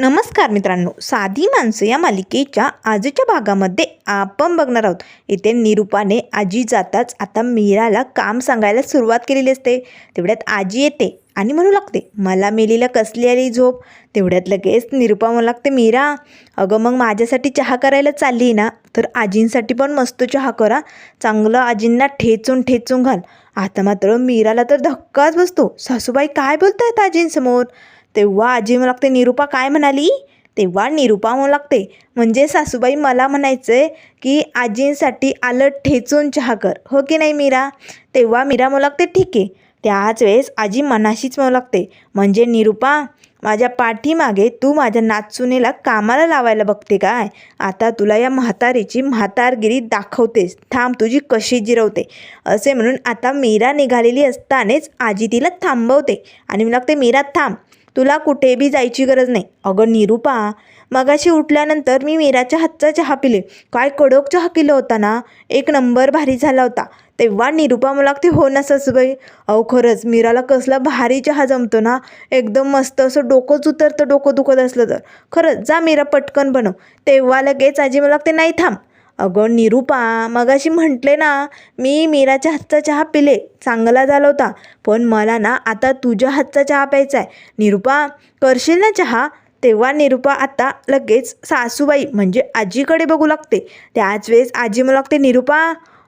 नमस्कार मित्रांनो साधी माणसं या मालिकेच्या आजच्या भागामध्ये आपण बघणार आहोत. इथे निरूपाने आजी जाताच आता मीराला काम सांगायला सुरुवात केलेली असते. तेवढ्यात आजी येते आणि म्हणू लागते मला मेलीला कसली आली झोप? तेवढ्यात लगेच निरूपा म्हणू लागते मीरा अगं मग माझ्यासाठी चहा करायला चालली ना? तर आजींसाठी पण मस्त चहा करा. चांगलं आजींना ठेचून ठेचून घाल. आता मात्र मीराला तर धक्काच बसतो. सासूबाई काय बोलतायत आजींसमोर? तेव्हा आजी म्हणू लागते निरूपा काय म्हणाली? तेव्हा निरूपा म्हणू लागते म्हणजे सासूबाई मला म्हणायचं आहे की आजींसाठी आलं ठेचून चहा कर हो की नाही मीरा? तेव्हा मीरा म्हणू लागते ठीक आहे. त्याच वेळेस आजी मनाशीच म्हणू लागते म्हणजे निरूपा माझ्या पाठीमागे तू माझ्या नाचसुनेला कामाला लावायला बघते काय? आता तुला या म्हातारीची म्हातारगिरी दाखवतेस. थांब तुझी कशी जिरवते. असे म्हणून आता मीरा निघालेली असतानाच आजी तिला थांबवते आणि मी लागते मीरा थांब. तुला कुठे बी जायची गरज नाही. अगं निरूपा मगाशी उठल्यानंतर मी मीराच्या हातचा चहा पिले. काय कडक चहा केला होता ना? एक नंबर भारी झाला होता. तेव्हा निरूपा मला ते हो ना सासूबाई. अहो खरंच मीराला कसला भारी चहा जमतो ना? एकदम मस्त असं डोकंच उतरतं डोकं दुखत असलं तर. खरंच जा मीरा पटकन बनव. तेव्हा लगेच आजी मला ते नाही थांब अगं निरूपा मगाशी म्हटले ना मी मीराच्या हातचा चहा पिले चांगला झाला होता. पण मला ना आता तुझ्या हातचा चहा प्यायचा आहे निरूपा करशील ना चहा? तेव्हा निरूपा आता लगेच सासूबाई म्हणजे आजीकडे बघू लागते. त्याच वेळेस आजी मला लागते निरूपा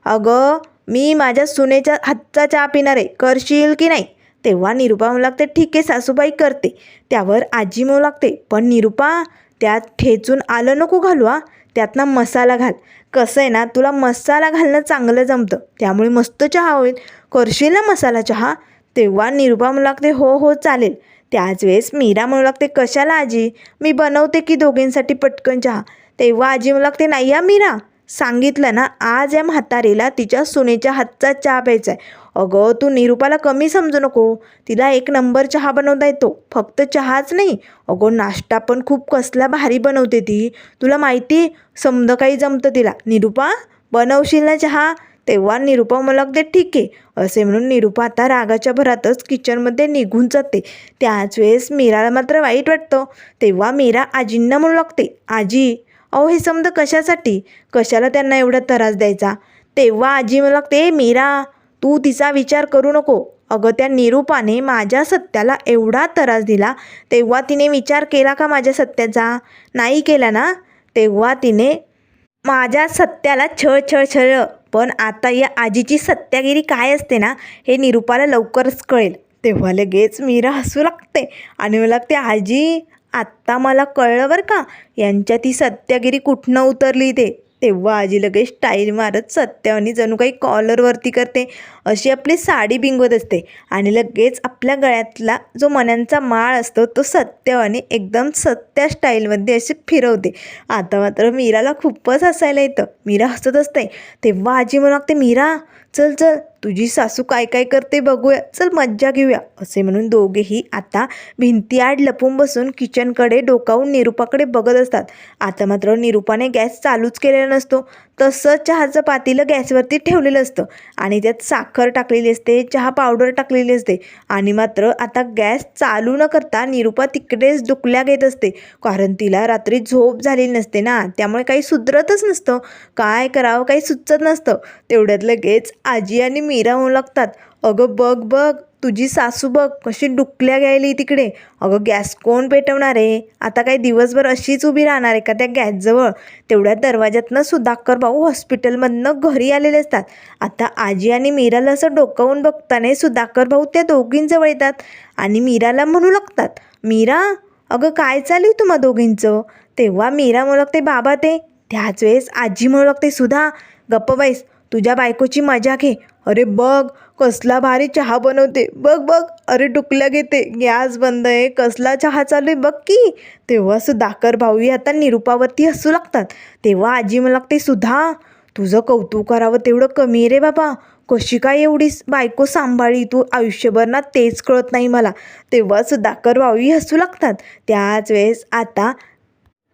अगं मी माझ्या सुनेच्या हातचा चहा पिणार आहे. करशील की नाही? तेव्हा निरूपा म्हणू लागते ठीक आहे सासूबाई करते. त्यावर आजी म्हणू लागते पण निरूपा त्यात ठेचून आलं नको घालू हा. त्यातनं मसाला घाल. कसं आहे ना तुला मसाला घालणं चांगलं जमतं. त्यामुळे मस्त चहा होईल. करशील ना मसाला चहा? तेव्हा निरुपा म्हणू लागते हो हो चालेल. त्याच वेळेस मीरा म्हणू लागते कशाला आजी? मी बनवते की दोघींसाठी पटकन चहा. तेव्हा आजी म्हणू लागते नाही या मीरा. सांगितलं ना आज या म्हातारीला तिच्या सुनेच्या हातचा चहा प्यायचा आहे अगं तू निरूपाला कमी समजू नको. तिला एक नंबर चहा बनवता येतो. फक्त चहाच नाही. अगं नाश्ता पण खूप कसला भारी बनवते ती. तुला माहिती समज काही जमतं तिला. निरूपा बनवशील ना चहा? तेव्हा निरूपा मला लागते ठीक आहे. असे म्हणून निरूपा आता रागाच्या भरातच किचनमध्ये निघून जाते. त्याच वेळेस मीराला मात्र वाईट वाटतं. तेव्हा मीरा आजींना म्हणू लागते आजी अहो हे समज कशासाठी? कशाला त्यांना एवढा त्रास द्यायचा? तेव्हा आजी मला लागते मीरा तू तिचा विचार करू नको. अगं त्या निरूपाने माझ्या सत्याला एवढा त्रास दिला. तेव्हा तिने विचार केला का माझ्या सत्याचा? नाही केला ना? तेव्हा तिने माझ्या सत्याला छळ छळ छळ पण आता या आजीची सत्यागिरी काय असते ना हे निरूपाला लवकरच कळेल. तेव्हा लगेच मीरा हसू लागते आणि मला लागते आजी आत्ता मला कळलं बरं का? यांच्या ती सत्यागिरी कुठनं उतरली ते? तेव्हा आजी लगेच स्टाईल मारत सत्यावानी जणू काही कॉलरवरती करते अशी आपली साडी बिंगवत असते आणि लगेच आपल्या गळ्यातला जो मण्यांचा माळ असतो तो सत्यावानी एकदम सत्या स्टाईलमध्ये अशी फिरवते. आता मात्र मीराला खूपच हसायला येतं. मीरा हसत असते तेव्हा आजी म्हणू लागते मीरा चल चल. तुझी सासू काय काय करते बघूया. चल मज्जा घेऊया. असे म्हणून दोघेही आता भिंतीआड लपून बसून किचनकडे डोकावून निरूपाकडे बघत असतात. आता मात्र निरूपाने गॅस चालूच केलेला नसतो. तसं चहाचं पातीलं गॅसवरती ठेवलेलं असतं. आणि त्यात साखर टाकलेली असते चहा पावडर टाकलेली असते. आणि मात्र आता गॅस चालू न करता निरूपा तिकडेच डुकल्या घेत असते. कारण तिला रात्री झोप झालेली नसते ना त्यामुळे काही सुधरतच नसतं. काय करावं काही सुचत नसतं. तेवढ्यात लगेच आजी आणि मीरा लागतात. अगं बघ बघ तुझी सासू बघ कशी डुकल्या गेली तिकडे. अगं गॅस कोण पेटवणार आहे? आता काही दिवसभर अशीच उभी राहणार आहे का त्या गॅसजवळ? तेवढ्या दरवाज्यातनं सुधाकर भाऊ हॉस्पिटलमधनं घरी आलेले असतात. आता आजी आणि मीराला असं डोकावून बघताना सुधाकर भाऊ त्या दोघींजवळ येतात आणि मीराला म्हणू लागतात मीरा अगं काय चालू आहे तुम्हा दोघींचं? तेव्हा मीरा म्हणू लागते बाबा ते त्याच वेळेस आजी म्हणू लागते सुधा गप्प बाईस तुझ्या बायकोची मजा घे अरे बघ कसला भारी चहा बनवते. बघ बघ अरे टुकल्या घेते. गॅस बंद आहे. कसला चहा चालू आहे बघ की. तेव्हा सुधाकर भाऊही आता निरूपावरती हसू लागतात. तेव्हा आजी मला लागते सुधा तुझं कौतुक करावं तेवढं कमी आहे रे बाबा. कशी काय एवढी बायको सांभाळी तू? आयुष्यभर ना तेच कळत नाही मला. तेव्हा सुधाकर भाऊही हसू लागतात. त्याच वेळेस आता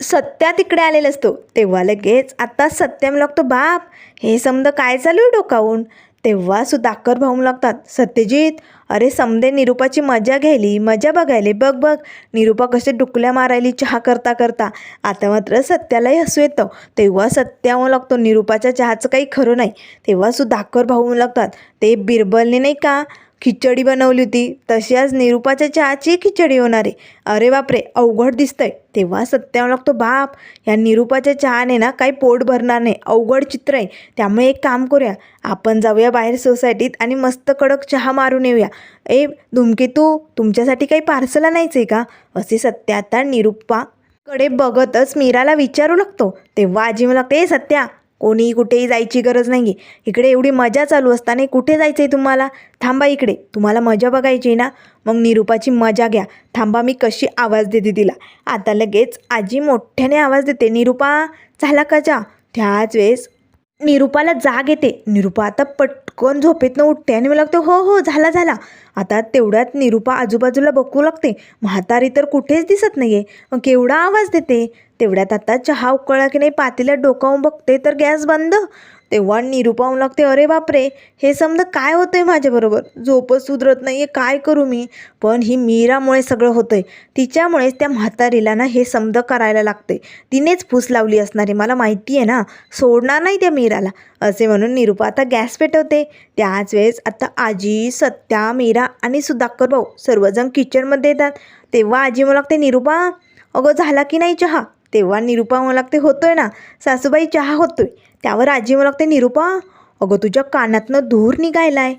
सत्या तिकडे आलेला असतो. तेव्हा लगेच आता सत्या लागतो बाप हे समजा काय चालू आहे डोकावून? तेव्हा सुधाकर भाऊ लागतात. सत्यजित अरे समदे निरूपाची मजा घ्यायली मजा बघायली. बघ बघ निरूपा कसे डुकल्या मारायली चहा करता करता. आता मात्र सत्यालाही हसू येतं. तेव्हा सत्या होऊ लागतो निरूपाच्या चहाचं काही खरं नाही. तेव्हा सुधाकर भाऊ लागतात. ते बिरबलने नाही का खिचडी बनवली होती. तशी आज निरूपाच्या चहाची खिचडी होणार आहे. अरे बापरे अवघड दिसतंय. तेव्हा सत्या लागतो बाप. या निरूपाच्या चहाने ना काही पोट भरणार नाही. अवघड चित्र आहे. त्यामुळे एक काम करूया. आपण जाऊया बाहेर सोसायटीत आणि मस्त कडक चहा मारून येऊया. ए धुमकेतू तुमच्यासाठी काही पार्सल आणायचं आहे का? असे सत्या आता निरूपाकडे बघतच मीराला विचारू लागतो. तेव्हा आजी मला लागते "ए सत्या कोणी कुठेही जायची गरज नाही आहे इकडे एवढी मजा चालू असताना कुठे जायचं आहे तुम्हाला? थांबा इकडे. तुम्हाला मजा बघायची आहे ना? मग निरूपाची मजा घ्या. थांबा मी कशी आवाज देते तिला? आता लगेच आजी मोठ्याने आवाज देते निरूपा झाला का जा? त्याच वेळेस निरूपाला जाग येते. निरूपा आता पटकन झोपेतनं उठते आणि मला लागतं हो हो झाला झाला. आता तेवढ्यात निरूपा आजूबाजूला बघू लागते. म्हातारी तर कुठेच दिसत नाही आहे मग केवढा आवाज देते? तेवढ्यात आता चहा उकळला की नाही पातीला डोकावून बघते तर गॅस बंद. तेव्हा निरूपा म्हणू लागते अरे बापरे हे समजा काय होतं आहे माझ्याबरोबर? झोपच सुधरत नाही आहे काय करू मी? पण ही मीरामुळे सगळं होतं आहे तिच्यामुळेच त्या म्हातारीला ना हे समजा करायला लागते तिनेच फूस लावली असणारी मला माहिती आहे ना सोडणार नाही त्या मीराला. असे म्हणून निरूपा आता गॅस पेटवते. त्याच वेळेस आता आजी सत्या मीरा आणि सुधाकर भाऊ सर्वजण किचनमध्ये येतात. तेव्हा आजी म्हणू लागते निरूपा अगं झाला की नाही चहा? तेव्हा निरूपा म्हणू लागते होतोय ना सासूबाई चहा होतोय. त्यावर आजी म्हणते लागते निरूपा? अगं तुझ्या कानातनं धूर निघायलाय.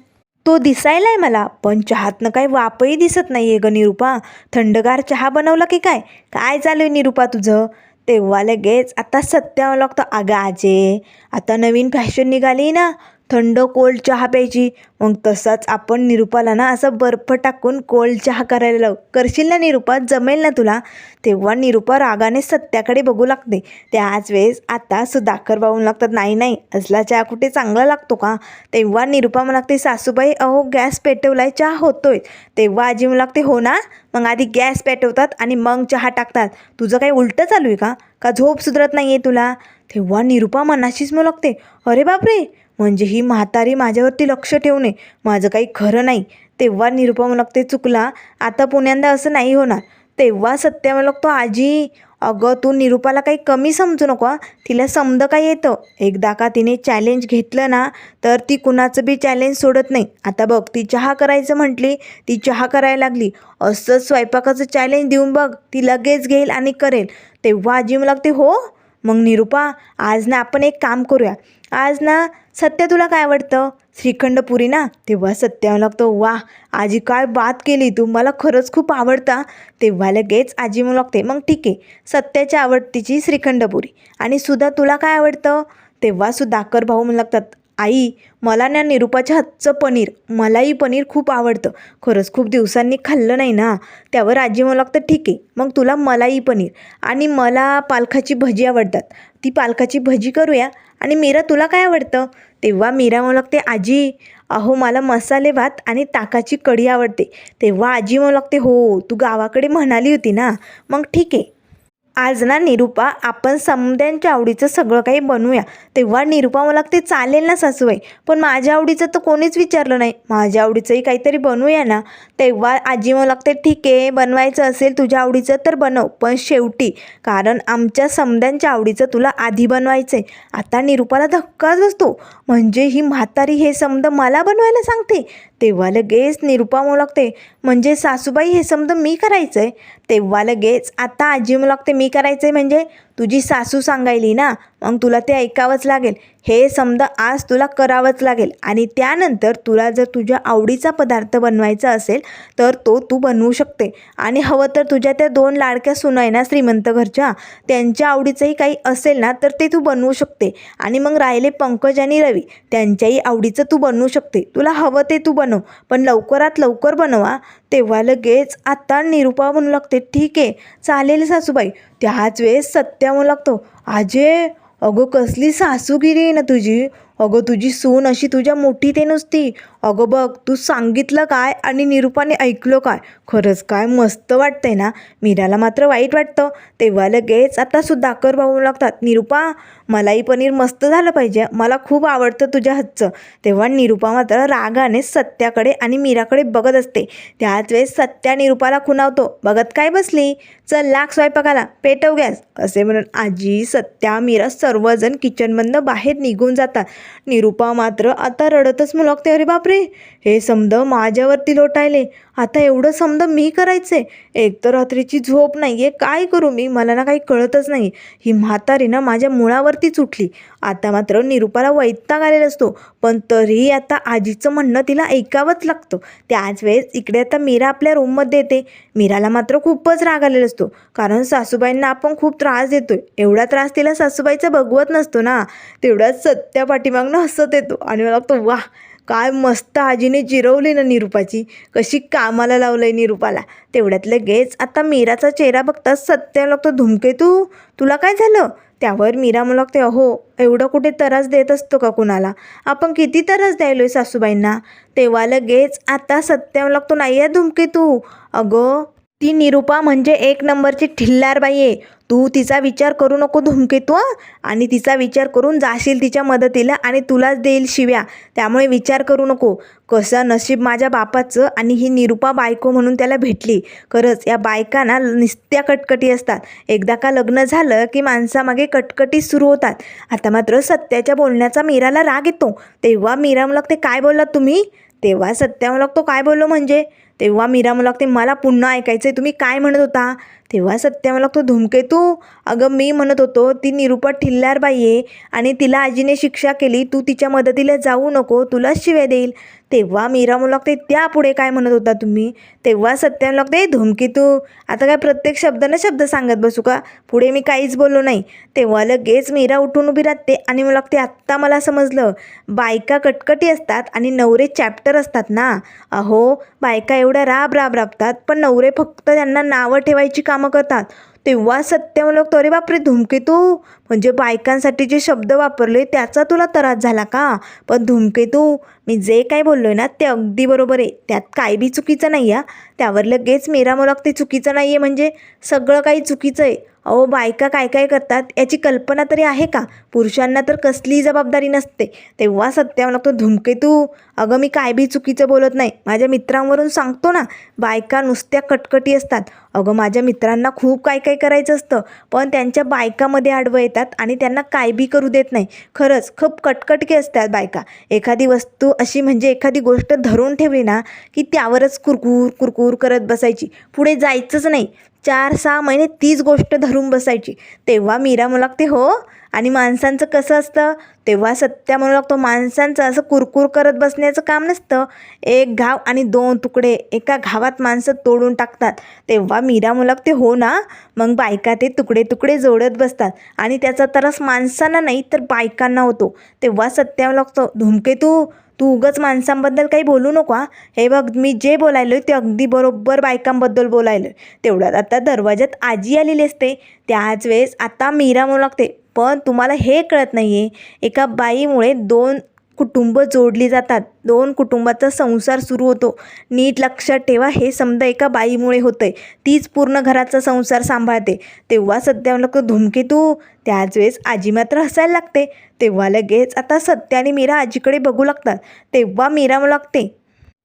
तो दिसायलाय मला पण चहातनं काही वापही दिसत नाही आहे ग निरूपा. थंडगार चहा बनवला की काय? काय चालू आहे निरूपा तुझं? तेव्हा लगेच आता सत्या लागतं. अगं आजे आता नवीन फॅशन निघाली ना. थंड कोल्ड चहा प्यायची. मग तसाच आपण निरूपाला ना असं बर्फ टाकून कोल्ड चहा करायला लावू. करशील ना निरूपा? जमेल ना तुला? तेव्हा निरूपा रागाने सत्याकडे बघू लागते. त्याच वेळेस आता सुधाकर बाहून लागतात नाही नाही असला चहा कुठे चांगला लागतो का? तेव्हा निरूपा मला लागते सासूबाई अहो गॅस पेटवलाय चहा होतोय. तेव्हा आजी मला लागते हो ना? मग आधी गॅस पेटवतात आणि मग चहा टाकतात. तुझं काही उलटं चालू आहे का? का झोप सुधरत नाही आहे तुला? तेव्हा निरूपा मनाशीच मुलगते लागते अरे बापरे! म्हणजे ही म्हातारी माझ्यावरती लक्ष ठेवणे माझं काही खरं नाही. तेव्हा निरूपा म्हणू ते चुकला. आता पुण्यांदा असं नाही होणार. तेव्हा सत्या म्हणू तो आजी अगं तू निरूपाला काही कमी समजू नको तिला समज काय येतं? एकदा का तिने चॅलेंज घेतलं ना तर ती कुणाचं बी चॅलेंज सोडत नाही. आता बघ ती चहा करायचं म्हटली ती चहा करायला लागली. असंच स्वयंपाकाचं चॅलेंज देऊन बघ ती लगेच घेईल आणि करेल. तेव्हा आजी मला लागते हो मग निरूपा आज ना आपण एक काम करूया. आज ना सत्य तुला काय आवडतं? श्रीखंड पुरी ना? तेव्हा सत्या लागतो वा आजी काय बात केली तू. मला खरंच खूप आवडता. तेव्हा लगेच आजी म्हणू लागते मग ठीक आहे सत्याच्या आवडतीची श्रीखंडपुरी आणि सुद्धा तुला काय आवडतं? तेव्हा आकर भाऊ म्हणू लागतात आई मला ना निरूपाच्या हातचं पनीर मलाही पनीर खूप आवडतं. खरंच खूप दिवसांनी खाल्लं नाही ना. त्यावर आजी म्हणू लागतं ठीक आहे मग तुला मलाई पनीर आणि मला पालखाची भजी आवडतात. ती पालखाची भजी करूया आणि मीरा तुला काय आवडतं? तेव्हा मीरा म्हणू लागते आजी अहो मला मसाले भात आणि ताकाची कढी आवडते. तेव्हा आजी म्हणू लागते हो तू गावाकडे म्हणाली होती ना. मग ठीक आहे आज ना निरूपा आपण समद्यांच्या आवडीचं सगळं काही बनवूया. तेव्हा निरूपा मला ते चालेल ना सासूबाई. पण माझ्या आवडीचं तर कोणीच विचारलं नाही. माझ्या आवडीचंही काहीतरी बनवूया ना. तेव्हा आजी मला लागते ठीक आहे बनवायचं असेल तुझ्या आवडीचं तर बनव. पण शेवटी कारण आमच्या समद्यांच्या आवडीचं तुला आधी बनवायचं आहे आता निरूपाला धक्काच बसतो. म्हणजे ही म्हातारी हे समद मला बनवायला सांगते? तेव्हा लगेच निरूपा म्हणू लागते म्हणजे सासूबाई हे समज मी करायचं आहे तेव्हा लगेच आता आजी म्हणू लागते मी करायचं आहे म्हणजे तुझी सासू सांगायली ना मग तुला ते ऐकावंच लागेल. हे समजा आज तुला करावंच लागेल. आणि त्यानंतर तुला जर तुझ्या आवडीचा पदार्थ बनवायचा असेल तर तो तू बनवू शकते. आणि हवं तर तुझ्या त्या दोन लाडक्या सुना आहे ना श्रीमंत घरच्या त्यांच्या आवडीचंही काही असेल ना तर ते तू बनवू शकते. आणि मग राहिले पंकज आणि रवी त्यांच्याही आवडीचं तू बनवू शकते. तुला हवं ते तू बनव पण लवकरात लवकर बनवा. तेव्हा लगेच आता निरूपा म्हणू लागते. ठीक आहे. चालेल सासूबाई. त्याच वेळेस सत्या म्हणू लागतो. आजे अगं कसली सासूगिरी आहे ना तुझी? अगं तुझी सून अशी तुझ्या मोठीत आहे नुसती. अगं बघ तू सांगितलं काय आणि निरूपाने ऐकलं काय? खरंच काय मस्त वाटतंय ना? मीराला मात्र वाईट वाटतं. तेव्हा लगेच आता कर भाऊ लागतात. निरूपा मलाही पनीर मस्त झालं पाहिजे. मला खूप आवडतं तुझ्या हातचं. तेव्हा निरूपा मात्र रागाने सत्याकडे आणि मीराकडे बघत असते. त्याच वेळेस सत्या निरूपाला खुणावतो. बघत काय बसली? चल लाग स्वयंपाकाला. पेटव गॅस. असे म्हणून आजी सत्या मीरा सर्वजण किचनमधनं बाहेर निघून जातात. निरूपा मात्र आता रडतच मुलगते अरे बापरे! हे समद माझ्यावरती लोटायले. आता एवढं समद मी करायचे? एक तर रात्रीची झोप नाही आहे काय करू मी? मला ना काही कळतच नाही. ही म्हातारी ना माझ्या मुळावरतीच उठली. आता मात्र निरूपाला वैताग आलेला असतो. पण तरीही आता आजीचं म्हणणं तिला ऐकावंच लागतं. त्याच वेळेस इकडे आता मीरा आपल्या रूममध्ये येते. मीराला मात्र खूपच राग आलेला असतो. कारण सासूबाईंना आपण खूप त्रास देतोय. एवढा त्रास तिला सासूबाईचा बघवत नसतो ना. तेवढ्याच सत्या पाठीमागनं हसत येतो. आणि मला वाटतं वाह काय मस्त आजीने जिरवली ना निरूपाची. कशी कामाला लावलंय निरूपाला. तेवढ्यात लगेच आता मीराचा चेहरा बघताच सत्या लागतो धुमके तू तुला काय झालं? त्यावर मीरा मला लागते अहो एवढं कुठे त्रास देत असतो का कुणाला? आपण किती त्रास आहे सासूबाईंना? तेव्हा लगेच आता सत्या लागतो नाही आहे धुमके तू. अगं ती निरूपा म्हणजे एक नंबरची ठिल्लार बाई आहे. तू तिचा विचार करू नको धुमकेतू आणि तिचा विचार करून जाशील तिच्या मदतीला आणि तुलाच देईल शिव्या. त्यामुळे विचार करू नको. कसं नशीब माझ्या बापाचं आणि ही निरूपा बायको म्हणून त्याला भेटली. खरंच या बायकांना निस्त्या कटकटी असतात. एकदा का लग्न झालं की माणसामागे कटकटी सुरू होतात. आता मात्र सत्याच्या बोलण्याचा मीराला राग येतो. तेव्हा मीरा मला ते काय बोललात तुम्ही? तेव्हा सत्या मला तो काय बोललो म्हणजे? तेव्हा मीरा मला लागते मला पुन्हा ऐकायचं आहे तुम्ही काय म्हणत होता? तेव्हा सत्या मला तो धूमकेतू अगं मी म्हणत होतो ती निरुपा ठिल्लार बाई आहे आणि तिला आजीने शिक्षा केली तू तिच्या मदतीला जाऊ नको तुलाच शिव्या देईल. तेव्हा मीरा मला लागते त्यापुढे काय म्हणत होता तुम्ही? तेव्हा सत्या मला लागते धुमकेतू आता काय प्रत्येक शब्दानं शब्द सांगत बसू का? पुढे मी काहीच बोललो नाही. तेव्हा लगेच मीरा उठून उभी राहते आणि मला लागते आत्ता मला समजलं. बायका कटकटी असतात आणि नवरे चॅप्टर असतात ना? अहो बायका एवढ्या राब राब राबतात पण नवरे फक्त त्यांना नावं ठेवायची काम करतात. तेव्हा सत्य म्हणलं तरी बापरे धुमकेतू म्हणजे बायकांसाठी जे शब्द वापरले त्याचा तुला त्रास झाला का? पण धुमकेतू मी जे काय आहे ना ते अगदी बरोबर आहे. त्यात काय बी चुकीचं नाही आहे त्यावर लगेच मेरा मुलग ते चुकीचं नाही आहे म्हणजे सगळं काही चुकीचं आहे. अहो बायका काय काय करतात याची कल्पना तरी आहे का? पुरुषांना तर कसलीही जबाबदारी नसते. तेव्हा सत्या लागतो धुमकेतू अगं मी काय बी चुकीचं बोलत नाही. माझ्या मित्रांवरून सांगतो ना बायका नुसत्या कटकटी असतात. अगं माझ्या मित्रांना खूप काय काय करायचं असतं. पण त्यांच्या बायकामध्ये आडवं येतात आणि त्यांना काय बी करू देत नाही. खरंच खूप कटकटके असतात बायका. एखादी वस्तू अशी म्हणजे एखादी गोष्ट धरून ठेवली ना की त्यावरच कुरकुर कुरकुर करत बसायची. पुढे जायचंच नाही. चार सहा महिने तीच गोष्ट धरून बसायची. तेव्हा मीरा म्हणू लागते हो आणि माणसांचं कसं असतं? तेव्हा सत्या म्हणू लागतो. माणसांचं असं कुरकुर करत बसण्याचं काम नसतं. एक घाव आणि दोन तुकडे एका घावात माणसं तोडून टाकतात. तेव्हा मीरा म्हणू लागते हो ना मग बायका ते तुकडे तुकडे जोडत बसतात आणि त्याचा त्रास माणसांना नाही तर बायकांना होतो. तेव्हा सत्या लागतो धुमकेतू तू उगच माणसांबद्दल काही बोलू नको हा. हे बघ मी जे बोलायलो ते अगदी बरोबर बायकांबद्दल बोलायलो तेवढ्यात आता दरवाज्यात आजी आलेली असते. त्याच वेळेस आता मीरा म्हणू लागते पण तुम्हाला हे कळत नाही आहे एका बाईमुळे दोन कुटुंब जोडली जातात. दोन कुटुंबाचा संसार सुरू होतो. नीट लक्षात ठेवा हे समजा एका बाईमुळे होतं आहे तीच पूर्ण घराचा संसार सांभाळते. तेव्हा सध्या लोक धुमकेतू त्याच वेळेस आजी मात्र हसायला लागते. तेव्हा लगेच आता सत्या आणि मीरा आजीकडे बघू लागतात. तेव्हा मीरा लागते.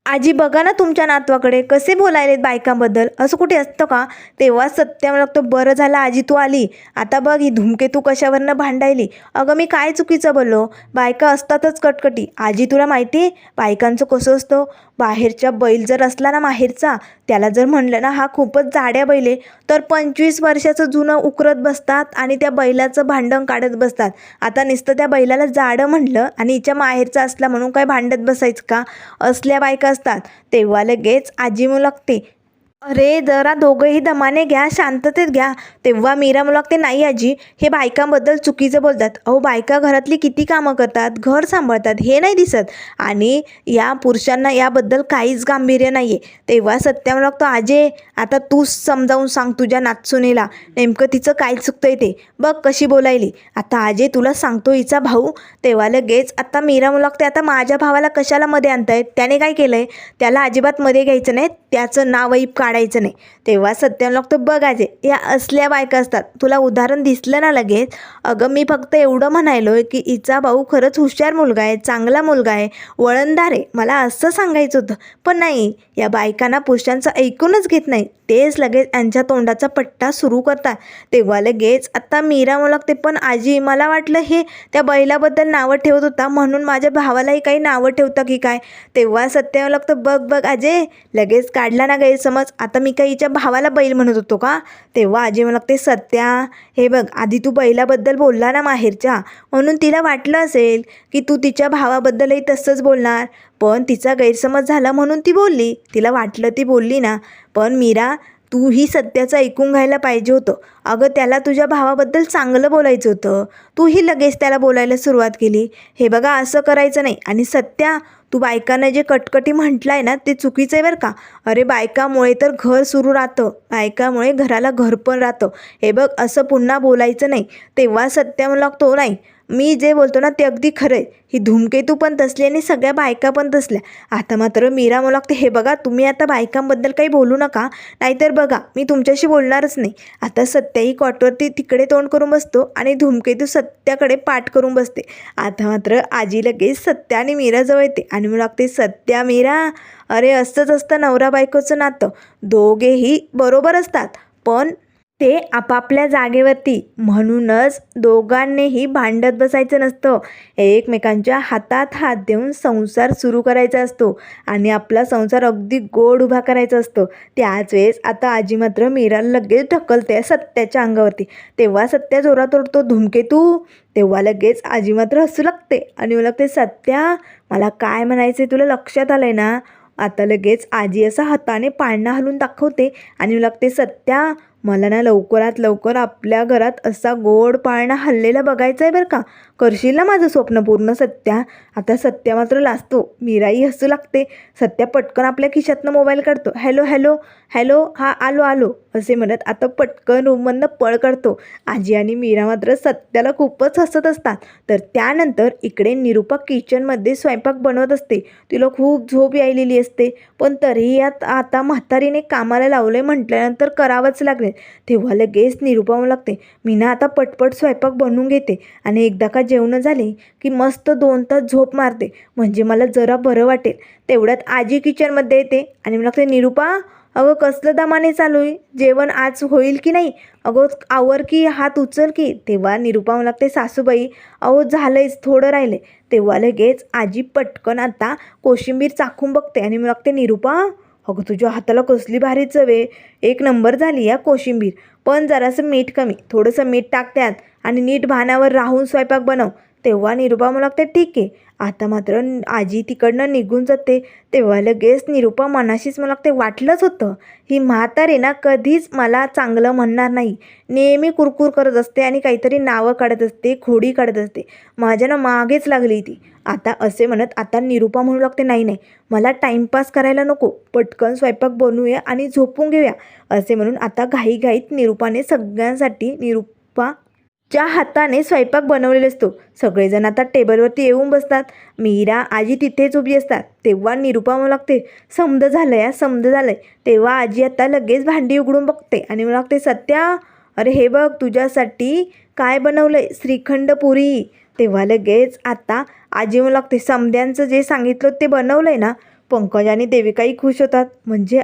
आजी बघा ना तुमच्या नातवाकडे कसे बोलायलेत बायकांबद्दल. असं कुठे असतं का? तेव्हा सत्य मला लागतं बरं झालं आजी तू आली. आता बघ ही धुमके तू कशावरनं भांडायली? अगं मी काय चुकीचं बोललो? बायका असतातच कटकटी. आजी तुला माहिती आहे बायकांचं कसं असतं? बाहेरच्या बैल जर असला ना माहेरचा त्याला जर म्हणलं ना हा खूपच जाड्या बैले तर पंचवीस वर्षाचं जुनं उकरत बसतात आणि त्या बैलाचं भांडण काढत बसतात. आता नुसतं त्या बैलाला जाडं म्हणलं आणि हिच्या माहेरचं असला म्हणून काय भांडत बसायचं का? असल्या बायका असतात. तेव्हा लगेच आजी लागते अरे जरा दोघंही दमाने घ्या शांततेत घ्या. तेव्हा मीरा मला लागते नाही आजी हे बायकांबद्दल चुकीचं बोलतात. अहो बायका घरातली किती कामं करतात घर सांभाळतात हे नाही दिसत. आणि या पुरुषांना याबद्दल काहीच गांभीर्य नाही आहे तेव्हा सत्या मला लागतो आजे आता तूच समजावून सांग तुझ्या नातसुनेला. नेमकं तिचं काय चुकतंय ते. बघ कशी बोलायली. आता आजे तुला सांगतो हिचा भाऊ. तेव्हा लगेच आता मीरा मला लागते आता माझ्या भावाला कशाला मध्ये आणतायत? त्याने काय केलं आहे त्याला अजिबात मध्ये घ्यायचं नाही. त्याचं नावही काढायचं नाही. तेव्हा सत्याला तर बघायचे या असल्या बायका असतात. तुला उदाहरण दिसलं ना लगेच? अगं मी फक्त एवढं म्हणायलो की हिचा भाऊ खरंच हुशार मुलगा आहे चांगला मुलगा आहे वळणदार आहे. मला असं सांगायचं होतं. पण नाही या बायकांना पुरुषांचं ऐकूनच घेत नाही. तेच लगेच यांच्या तोंडाचा पट्टा सुरू करतात. तेव्हा लगेच आत्ता मीरा मला लागते पण आजी मला वाटलं हे त्या बैलाबद्दल नावं ठेवत होता म्हणून माझ्या भावालाही काही नावं ठेवतं की काय? तेव्हा सत्याला लागतं बघ बघ अजय लगेच काढला ना गैरसमज. आता मी काही हिच्या भावाला बैल म्हणत होतो का? तेव्हा आजी मला लागते सत्या हे बघ आधी तू बैलाबद्दल बोलला ना माहेरच्या. म्हणून तिला वाटलं असेल की तू तिच्या भावाबद्दलही तसंच बोलणार. पण तिचा गैरसमज झाला म्हणून ती बोलली. तिला वाटलं ती बोलली ना. पण मीरा तू ही सत्याचं ऐकून घ्यायला पाहिजे होतं. अगं त्याला तुझ्या भावाबद्दल चांगलं बोलायचं होतं. तूही लगेच त्याला बोलायला सुरुवात केली. हे बघा असं करायचं नाही. आणि सत्या तू बायकांना जे कटकटी म्हटलं आहे ना ते चुकीचं आहे बरं का? अरे बायकामुळे तर घर सुरू राहतं. बायकामुळे घराला घर पण राहतं. हे बघ असं पुन्हा बोलायचं नाही. तेव्हा सत्या मला लागतो नाही? मी जे बोलतो ना ते अगदी खरं आहे ही धूमकेतू पण तसली आणि सगळ्या बायका पण तसल्या. आता मात्र मीरा मला लागते हे बघा तुम्ही आता बायकांबद्दल काही बोलू नका. नाहीतर बघा मी तुमच्याशी बोलणारच नाही. आता सत्याही कॉटवरती तिकडे तोंड करून बसतो आणि धूमकेतू सत्याकडे पाठ करून बसते. आता मात्र आजी लगेच सत्या आणि मीराजवळ येते आणि मला लागते सत्या मीरा अरे असंच असतं नवरा बायकोचं नातं. दोघेही बरोबर असतात. पण ते आपापल्या जागेवरती. म्हणूनच दोघांनीही भांडत बसायचं नसतं. एकमेकांच्या हातात हात देऊन संसार सुरू करायचा असतो आणि आपला संसार अगदी गोड उभा करायचा असतो. त्याच वेळेस आता आजी मात्र मीरा लगेच ढकलते सत्याच्या अंगावरती. तेव्हा सत्या जोरात ओढतो धुमकेतू तेव्हा लगेच आजी मात्र हसू लागते आणि लागते सत्या मला काय म्हणायचं तुला लक्षात आलं आहे ना? आता लगेच आजी असं हाताने पाळणा हलून दाखवते आणि लागते सत्या मला ना लवकरात लवकर आपल्या घरात असा गोड पाळणा हल्लेला बघायचा आहे बरं का. करशील ना माझं स्वप्न पूर्ण सत्या? आता सत्या मात्र लाजतो. मीराई हसू लागते. सत्या पटकन आपल्या खिशातनं मोबाईल काढतो. हॅलो हॅलो हॅलो हा आलो आलो असे म्हणत आता पटकन रूममधनं पळ काढतो. आजी आणि मीरा मात्र सत्याला खूपच हसत असतात. तर त्यानंतर इकडे निरुपा किचनमध्ये स्वयंपाक बनवत असते. तिला खूप झोप यायलेली असते. पण तरीही यात आता म्हातारीने कामाला लावले म्हटल्यानंतर करावंच लागले. तेव्हा लगेच निरुपम लागते मी ना आता पटपट स्वयंपाक बनवून घेते आणि एकदा का जेवणं झाले की मस्त दोन तास झोप मारते. म्हणजे मला जरा बरं वाटेल. तेवढ्यात आजी किचनमध्ये येते आणि मला लागते निरुपा अगं कसलं दमाने चालू आहे? जेवण आज होईल की नाही? अगं आवर की हात उचल की. तेव्हा निरुपा लागते सासूबाई अहो झालंयच थोडं राहिले. तेव्हा लगेच आजी पटकन आता कोशिंबीर चाखून बघते आणि मग लागते निरुपा अगं तुझ्या हाताला कसली भारी चव आहे. एक नंबर झाली या कोशिंबीर. पण जरासं मीठ कमी. थोडंसं मीठ टाक त्यात आणि नीट भानावर राहून स्वयंपाक बनव. तेव्हा निरुपा मला वाटतं ठीक आहे. आता मात्र आजी तिकडनं निघून जाते. तेव्हा लगेच निरुपा मनाशीच मला ते वाटलंच होतं. ही म्हातारे ना कधीच मला चांगलं म्हणणार नाही. नेहमी कुरकुर करत असते आणि काहीतरी नावं काढत असते खोडी काढत असते. माझ्या ना मागेच लागली ती. आता असे म्हणत आता निरुपा म्हणू लागते नाही नाही मला टाईमपास करायला नको. पटकन स्वयंपाक बनवूया आणि झोपून घेऊया. असे म्हणून आता घाईघाईत निरुपाने सगळ्यांसाठी निरुपा च्या हाताने स्वयंपाक बनवलेला असतो. सगळेजण आता टेबलवरती येऊन बसतात. मीरा आजी तिथेच उभी असतात. तेव्हा निरुपा म्हणू लागते समज झालं या समज आहे तेव्हा आजी आता लगेच भांडी उघडून बघते आणि म्हणू लागते सत्या अरे हे बघ तुझ्यासाठी काय बनवलं आहे श्रीखंड पुरी. तेव्हा लगेच आता आजी म्हणू लागते समद्यांचं जे सांगितलं ते बनवलं आहे ना? पंकज आणि देविकाही खुश होतात. म्हणजे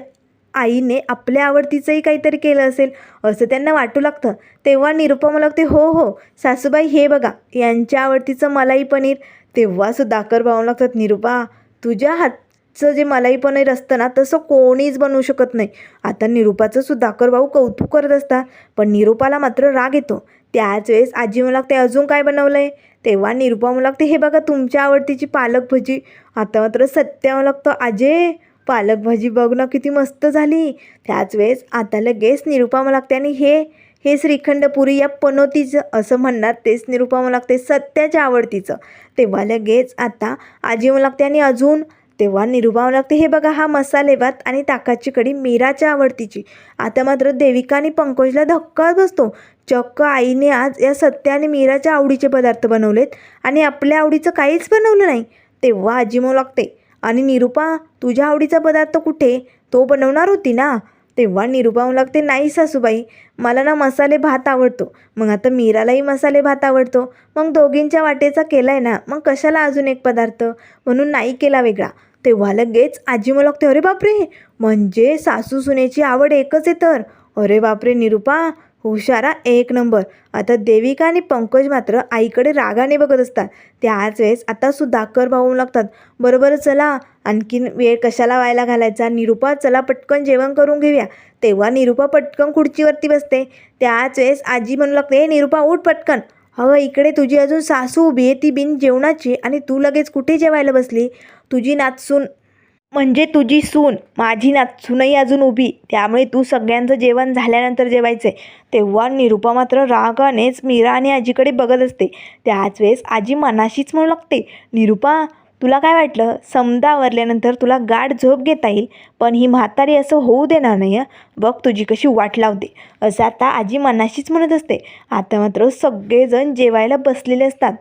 आईने आपल्या आवडतीचंही काहीतरी केलं असेल असं त्यांना वाटू लागतं. तेव्हा निरुपा लागते हो हो सासूबाई हे बघा यांच्या आवडतीचं मलाई पनीर. तेव्हा सुधाकर भाऊ लागतात निरुपा तुझ्या हातचं जे मलाई पनीर असतं ना तसं कोणीच बनवू शकत नाही. आता निरुपाचं सुधाकर भाऊ कौतुक करत असतात पण निरुपाला मात्र राग येतो. त्याच वेळेस आजी मला लागते अजून काय बनवलं आहे तेव्हा निरुपा मला लागते हे बघा तुमच्या आवडतीची पालक भजी. आता मात्र सत्या मला लागतं आजे पालक भाजी बघ ना किती मस्त झाली. त्याच वेळेस आता लगेच निरुपा लागते आणि हे हे श्रीखंड पुरी या पनोतीचं असं म्हणणार तेच निरुपा लागते सत्याच्या आवडतीचं. तेव्हा लगेच आता आजी लागते आणि अजून तेव्हा निरुपा लागते. हे बघा हा मसाले भात आणि ताकाची कढी मीराच्या आवडतीची. आता मात्र देविका आणि पंकजला धक्काच बसतो. चक्क आईने आज या सत्या आणि मीराच्या आवडीचे पदार्थ बनवलेत आणि आपल्या आवडीचं काहीच बनवलं नाही. तेव्हा आजी लागते. आणि निरुपा तुझ्या आवडीचा पदार्थ कुठे? तो बनवणार होती ना? तेव्हा निरुपा म्हणू लागते नाही सासूबाई मला ना मसाले भात आवडतो. मग आता मीरालाही मसाले भात आवडतो. मग दोघींच्या वाटेचा केला आहे ना? मग कशाला अजून एक पदार्थ? म्हणून नाही केला वेगळा. तेव्हा लगेच आजी मला लागते अरे बापरे! म्हणजे सासू सुनेची आवड एकच आहे तर. अरे बापरे निरुपा! हुशारा एक नंबर. आता देविका आणि पंकज मात्र आईकडे रागाने बघत असतात. त्याच वेळेस आता कर भाऊ लागतात. बरोबर चला. आणखीन वेळ कशाला व्हायला घालायचा? निरुपा चला पटकन जेवण करून घेऊया. तेव्हा निरुपा पटकन खुर्चीवरती बसते. त्याच वेळेस आजी म्हणू लागते हे निरुपा उठ पटकन. अगं इकडे तुझी अजून सासू उभी आहे. ती बिन जेवणाची आणि तू लगेच कुठे जेवायला बसली? तुझी नाचसून म्हणजे तुझी सून माझी नाचूनही अजून उभी. त्यामुळे तू सगळ्यांचं जेवण झाल्यानंतर जेवायचे तेव्हा निरुपा मात्र रागानेच मीरा आणि आजीकडे बघत असते. त्याच वेळेस आजी मनाशीच म्हणू लागते निरुपा तुला काय वाटलं? समदा आवरल्यानंतर तुला गाढ झोप घेता येईल पण ही म्हातारी असं होऊ देणार नाही आहे बघ तुझी कशी वाट लावते. असं आता आजी मनाशीच म्हणत असते. आता मात्र सगळेजण जेवायला बसलेले असतात.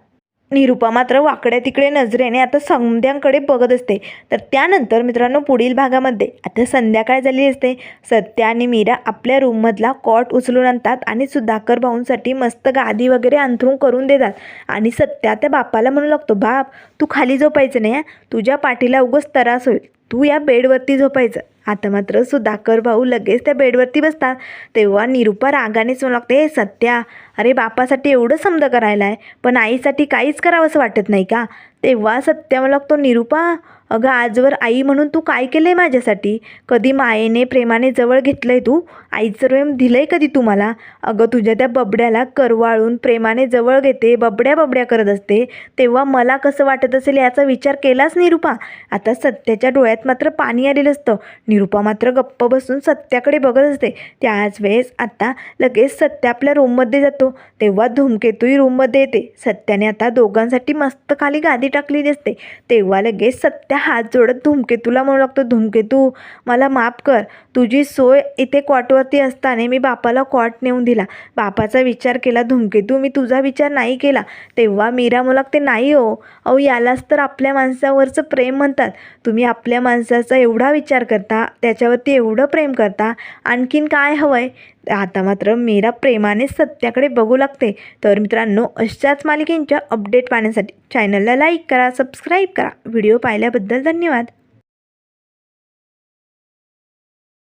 निरुपा मात्र वाकड्या तिकडे नजरेने आता संध्याकडे बघत असते. तर त्यानंतर मित्रांनो पुढील भागामध्ये आता संध्याकाळ झाली असते. सत्या आणि मीरा आपल्या रूममधला कॉट उचलून आणतात आणि सुधाकर भाऊंसाठी मस्त गादी वगैरे अंथरून करून देतात. आणि सत्या त्या बापाला म्हणू लागतो बाप तू खाली झोपायचं नाही तुझ्या पाठीला उगस त्रास होईल. तू या बेडवरती झोपायचं. आता मात्र सुधाकर भाऊ लगेच त्या बेडवरती बसतात. तेव्हा निरुपा रागानेच म्हणू लागते हे सत्या अरे बापासाठी एवढं समज करायला आहे पण आईसाठी काहीच करावंसं वाटत नाही का? तेव्हा सत्या मला लागतो निरुपा अगं आजवर आई म्हणून तू काय केलं आहे माझ्यासाठी? कधी मायेने प्रेमाने जवळ घेतलं आहे तू? आईचं प्रेम दिलं आहे कधी तुम्हाला? अगं तुझ्या त्या बबड्याला करवाळून प्रेमाने जवळ घेते बबड्या बबड्या करत असते. तेव्हा मला कसं वाटत असेल याचा विचार केलाच निरुपा? आता सत्याच्या डोळ्यात मात्र पाणी आलेलं असतं. निरुपा मात्र गप्प बसून सत्याकडे बघत असते. त्याच वेळेस आता लगेच सत्या आपल्या रूममध्ये जातो. तेव्हा धूमकेतूही रूममध्ये येते. सत्याने आता दोघांसाठी मस्त खाली गादी टाकलेली असते. तेव्हा लगेच सत्या हात जोडत धूमकेतूला म्हणू लागतो धूमकेतू मला माफ कर. तुझी सोय इथे कॉटवरती असताना मी बापाला कॉट नेऊन दिला. बापाचा विचार केला धूमकेतू मी तुझा विचार नाही केला. तेव्हा मीरा म्हणू लागते नाही हो अहो यालाच तर आपल्या माणसावरचं प्रेम म्हणतात. तुम्ही आपल्या माणसाचा एवढा विचार करता त्याच्यावरती एवढं प्रेम करता आणखीन काय हवं आहे आता मात्र मीरा प्रेमाने सत्याकडे बघू लागते. तर मित्रांनो अशाच मालिकेंच्या अपडेट पाहण्यासाठी चॅनलला लाईक करा सबस्क्राईब करा. व्हिडिओ पाहिल्याबद्दल धन्यवाद.